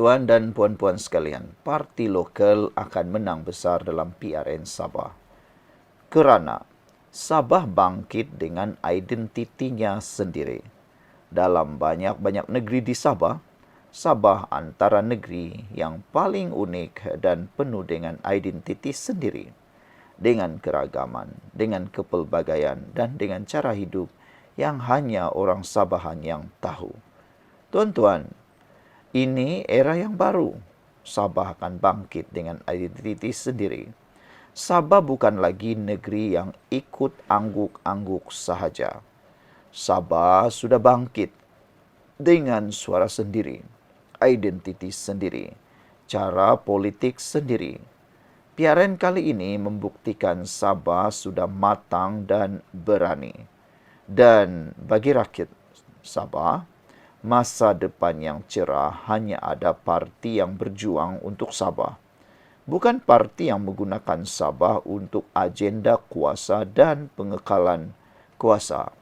Tuan-tuan dan puan-puan sekalian, parti lokal akan menang besar dalam PRN Sabah. Kerana Sabah bangkit dengan identitinya sendiri. Dalam banyak-banyak negeri di Sabah, Sabah antara negeri yang paling unik dan penuh dengan identiti sendiri. Dengan keragaman, dengan kepelbagaian dan dengan cara hidup yang hanya orang Sabahan yang tahu. Tuan-tuan, ini era yang baru. Sabah akan bangkit dengan identiti sendiri. Sabah bukan lagi negeri yang ikut angguk-angguk sahaja. Sabah sudah bangkit dengan suara sendiri, identiti sendiri, cara politik sendiri. PRN kali ini membuktikan Sabah sudah matang dan berani. Dan bagi rakyat Sabah, masa depan yang cerah hanya ada parti yang berjuang untuk Sabah. Bukan parti yang menggunakan Sabah untuk agenda kuasa dan pengekalan kuasa.